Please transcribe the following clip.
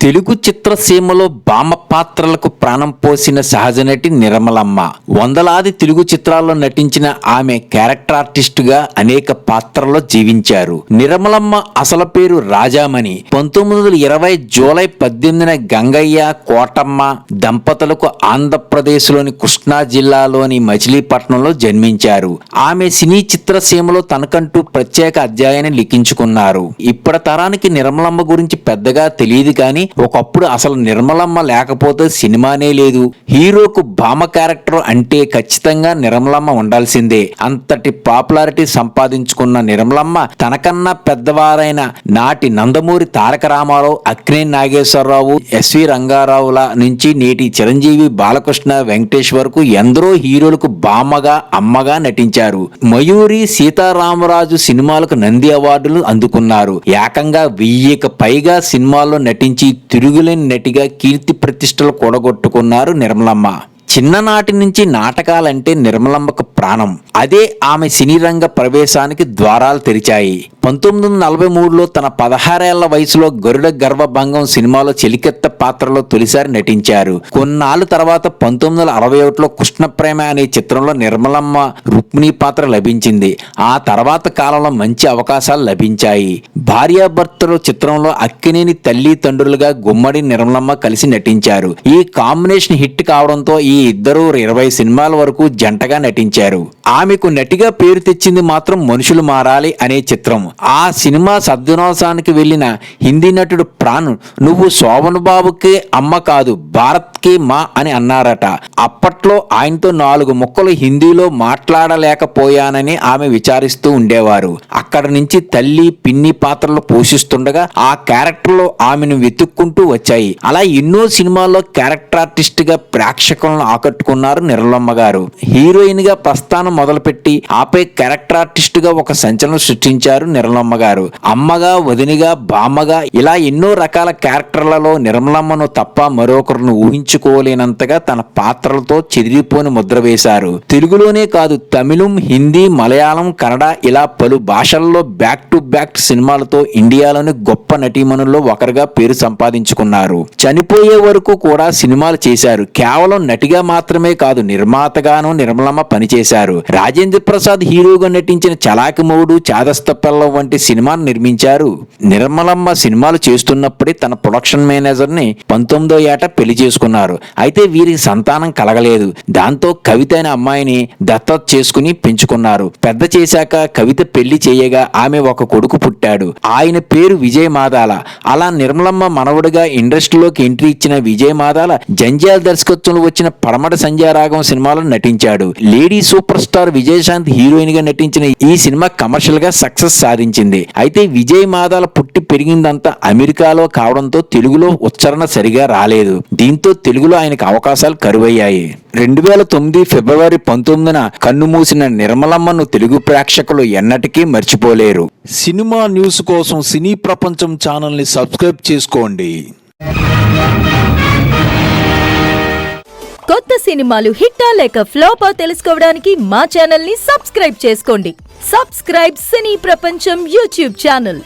తెలుగు చిత్రసీమలో బామ పాత్రలకు ప్రాణం పోసిన సహజ నటి నిర్మలమ్మ. వందలాది తెలుగు చిత్రాల్లో నటించిన ఆమె క్యారెక్టర్ ఆర్టిస్ట్గా అనేక పాత్రల్లో జీవించారు. నిర్మలమ్మ అసలు పేరు రాజామణి. పంతొమ్మిది వందల ఇరవై జూలై పద్దెనిమిదిన గంగయ్య కోటమ్మ దంపతులకు ఆంధ్రప్రదేశ్లోని కృష్ణా జిల్లాలోని మచిలీపట్నంలో జన్మించారు. ఆమె సినీ చిత్రసీమలో తనకంటూ ప్రత్యేక అధ్యాయాన్ని లిఖించుకున్నారు. ఇప్పటి తరానికి నిర్మలమ్మ గురించి పెద్దగా తెలియదు కానీ ఒకప్పుడు అసలు నిర్మలమ్మ లేకపోతే సినిమానే లేదు. హీరోకు భామ క్యారెక్టర్ అంటే ఖచ్చితంగా నిర్మలమ్మ ఉండాల్సిందే. అంతటి పాపులారిటీ సంపాదించుకున్న నిర్మలమ్మ తనకన్నా పెద్దవారైన నాటి నందమూరి తారక రామారావు అక్కినే నాగేశ్వరరావు ఎస్వి రంగారావుల నుంచి నేటి చిరంజీవి బాలకృష్ణ వెంకటేష్ వరకు ఎందరో హీరోలకు బామ్మగా అమ్మగా నటించారు. మయూరి సీతారామరాజు సినిమాలకు నంది అవార్డులు అందుకున్నారు. ఏకంగా వెయ్యికి పైగా సినిమాల్లో నటించి తిరుగులేని నటిగా కీర్తి ప్రతిష్టలు కూడగొట్టుకున్నారు నిర్మలమ్మ. చిన్ననాటి నుంచి నాటకాలంటే నిర్మలమ్మకు ప్రాణం. అదే ఆమె సినీ రంగ ప్రవేశానికి ద్వారాలు తెరిచాయి. పంతొమ్మిది వందల నలభై మూడులో తన పదహారేళ్ళ వయసులో గరుడ గర్వభంగం సినిమాలో చెలికెత్త పాత్రలో తొలిసారి నటించారు. కొన్నాళ్ళు తర్వాత పంతొమ్మిది వందల అరవై ఒకటిలో కృష్ణప్రేమ అనే చిత్రంలో నిర్మలమ్మ రుక్మిణి పాత్ర లభించింది. ఆ తర్వాత కాలంలో మంచి అవకాశాలు లభించాయి. భార్యాభర్తలు చిత్రంలో అక్కినేని తల్లి తండ్రులుగా గుమ్మడి నిర్మలమ్మ కలిసి నటించారు. ఈ కాంబినేషన్ హిట్ కావడంతో ఈ ఇద్దరు ఇరవై సినిమాల వరకు జంటగా నటించారు. ఆమెకు నటిగా పేరు తెచ్చింది మాత్రం మనుషులు మారాలి అనే చిత్రం. ఆ సినిమా సద్వినోసానికి వెళ్ళిన హిందీ నటుడు ప్రాణ్ నువ్వు శోభన్ బాబుకే అమ్మ కాదు భారత్కి మా అని అన్నారట. అప్పట్లో ఆయనతో నాలుగు ముక్కలు హిందీలో మాట్లాడలేకపోయానని ఆమె విచారిస్తూ ఉండేవారు. అక్కడి నుంచి తల్లి పిన్ని పాత్రలు పోషిస్తుండగా ఆ క్యారెక్టర్లో ఆమెను వెతుక్కుంటూ వచ్చాయి. అలా ఎన్నో సినిమాల్లో క్యారెక్టర్ ఆర్టిస్ట్గా ప్రేక్షకులను ఆకట్టుకున్నారు నిర్మలమ్మ గారు. హీరోయిన్గా ప్రస్థానం మొదలుపెట్టి ఆపై క్యారెక్టర్ ఆర్టిస్ట్గా ఒక సంచలనం సృష్టించారు నిర్మలమ్మ గారు. అమ్మగా వదినిగా బామ్మగా ఇలా ఎన్నో రకాల క్యారెక్టర్లలో నిర్మలమ్మను తప్ప మరొకరిని ఊహించుకోలేనంతగా తన పాత్రలతో చెదిరిపోని ముద్ర వేశారు. తెలుగులోనే కాదు తమిళం హిందీ మలయాళం కన్నడ ఇలా పలు భాషల్లో బ్యాక్ టు బ్యాక్ సినిమాలతో ఇండియాలోని గొప్ప నటీమణుల్లో ఒకరుగా పేరు సంపాదించుకున్నారు. చనిపోయే వరకు కూడా సినిమాలు చేశారు. కేవలం నటిగా మాత్రమే కాదు నిర్మాతగాను నిర్మలమ్మ పనిచేశారు. రాజేంద్ర ప్రసాద్ హీరోగా నటించిన చలాకి మౌడు చాదస్త పిల్ల వంటి సినిమాను నిర్మించారు. నిర్మలమ్మ సినిమాలు చేస్తున్నప్పుడే తన ప్రొడక్షన్ మేనేజర్ని పంతొమ్మిదో ఏట పెళ్ళి చేసుకున్నారు. అయితే వీరికి సంతానం కలగలేదు. దాంతో కవిత అనే అమ్మాయిని దత్తత చేసుకుని పెంచుకున్నారు. పెద్ద చేశాక కవిత పెళ్ళి చేయగా ఆమె ఒక కొడుకు పుట్టాడు. ఆయన పేరు విజయ్ మాదాల. అలా నిర్మలమ్మ మనవడుగా ఇండస్ట్రీలోకి ఎంట్రీ ఇచ్చిన విజయ్ మాదాల జంజాల్ దర్శకత్వంలో వచ్చిన పడమట సంజారాగం సినిమాలో నటించాడు. లేడీస్ సూపర్ స్టార్ విజయశాంత్ హీరోయిన్గా నటించిన ఈ సినిమా కమర్షియల్గా సక్సెస్ సాధించింది. అయితే విజయ్ మాదాల పుట్టి పెరిగిందంతా అమెరికాలో కావడంతో తెలుగులో ఉచ్చారణ సరిగా రాలేదు. దీంతో తెలుగులో ఆయనకు అవకాశాలు కరువయ్యాయి. రెండు వేల తొమ్మిది ఫిబ్రవరి పంతొమ్మిదిన కన్నుమూసిన నిర్మలమ్మను తెలుగు ప్రేక్షకులు ఎన్నటికీ మర్చిపోలేరు. సినిమా న్యూస్ కోసం సినీ ప్రపంచం ఛానల్ని సబ్స్క్రైబ్ చేసుకోండి. కొత్త సినిమాలు హిట్టా లేక ఫ్లాపా తెలుసుకోవడానికి మా ఛానల్ని సబ్స్క్రైబ్ చేసుకోండి. సబ్స్క్రైబ్ సినీ ప్రపంచం యూట్యూబ్ ఛానల్.